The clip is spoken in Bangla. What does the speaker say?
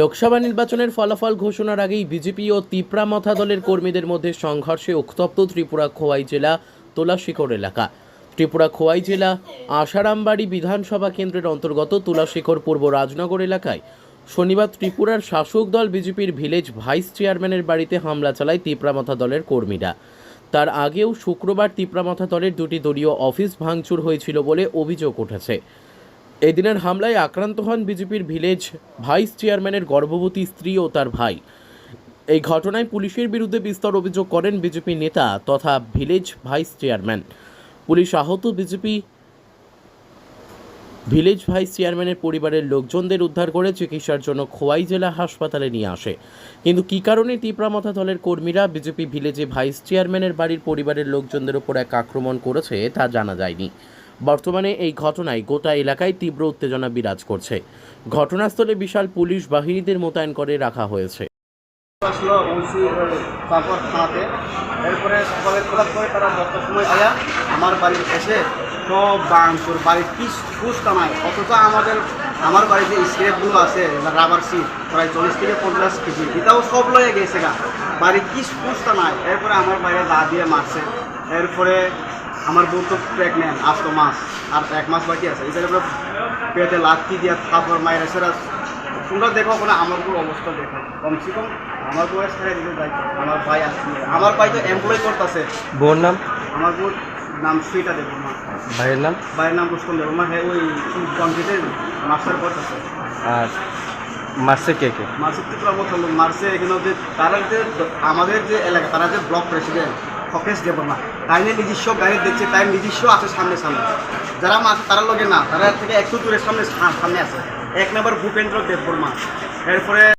লোকসভা নির্বাচনের ফলাফল ঘোষণার আগেই বিজেপি ও তিপ্রা মথা দলের কর্মীদের মধ্যে সংঘর্ষে উত্তপ্ত ত্রিপুরা খোয়াই জেলা তুলাশিকর এলাকা। ত্রিপুরা খোয়াই জেলা, আশারামবাড়ি বিধানসভা কেন্দ্রের অন্তর্গত তুলাশিকর পূর্ব রাজনগর এলাকায় শনিবার ত্রিপুরার শাসক দল বিজেপির ভিলেজ ভাইস চেয়ারম্যানের বাড়িতে হামলা চালায় তিপ্রামথা দলের কর্মীরা। তার আগেও শুক্রবার তিপ্রামথা দলের দুটি দলীয় অফিস ভাঙচুর হয়েছিল বলে অভিযোগ উঠেছে। এদিনের হামলায় আক্রান্ত হন বিজেপির ভিলেজ ভাইস চেয়ারম্যানের গর্ভবতী স্ত্রী ও তার ভাই। এই ঘটনায় পুলিশের বিরুদ্ধে বিস্তর অভিযোগ করেন বিজেপি নেতা তথা ভিলেজ ভাইস চেয়ারম্যান। পুলিশ আহত বিজেপি ভিলেজ ভাইস চেয়ারম্যানের পরিবারের লোকজনদের উদ্ধার করে চিকিৎসার জন্য খোয়াই জেলা হাসপাতালে নিয়ে আসে। কিন্তু কী কারণে তীব্রামথা দলের কর্মীরা বিজেপি ভিলেজে ভাইস চেয়ারম্যানের বাড়ির পরিবারের লোকজনদের উপর এক আক্রমণ করেছে তা জানা যায়নি। বর্তমানে এই ঘটনায় গোটা এলাকায় তীব্র উত্তেজনা বিরাজ করছে। ঘটনাস্থলে বিশাল পুলিশ বাহিনীদের মোতায়েন করে রাখা হয়েছে। এরপরে সকালে হঠাৎ করে তারা সময় আয়া আমার বাড়ি এসে সব বাংপুর বাড়ির কি ফুসটা নাই অথচ আমাদের, আমার বাড়িতে স্ক্রেপগুলো আছে রাবার সিট প্রায় চল্লিশ থেকে পঞ্চাশ কেজি। এটাও সব লয়ে গেছে গা। বাড়ির কি ফুসটা নাই এরপরে আমার বাইরে দা দিয়ে মারছে। এরপরে আমার বউ তো প্রেগনেন্ট আজ তো মাস আর এক মাস বাকি আছে। এটার উপরে পেটে লাঠি দিয়ে তারপর মায়ের সেরা তোমরা দেখো কোনো আমার কোনো অবস্থা দেখো। কমসে কম আমার বয়স ছেড়ে দিতে যাই আমার ভাই আসছে আমার ভাই তো এমপ্লয় করতেছে। বোর নাম? আমার বোন নাম সুইটা দেবো মা। ভাইয়ের নাম? ভাইয়ের নাম দেবো মা। হ্যাঁ ওই কম্পিউটার মাস্টার করতেছে। আর মার্সে কে কে? মার্সে ত্রিপুরা মতো মারছে এখানে যে তারা যে আমাদের যে এলাকা তারা যে ব্লক প্রেসিডেন্ট ফকেশ দেব তাই নিয়ে নিজস্ব গাড়ি দেখছে, তাই নিজস্ব আছে সামনে সামনে। যারা মা তারা লগে না, তারা থেকে একটু দূরে সামনে সামনে আছে। এক নম্বর ভূপেন্দ্র দেববর্মা এরপরে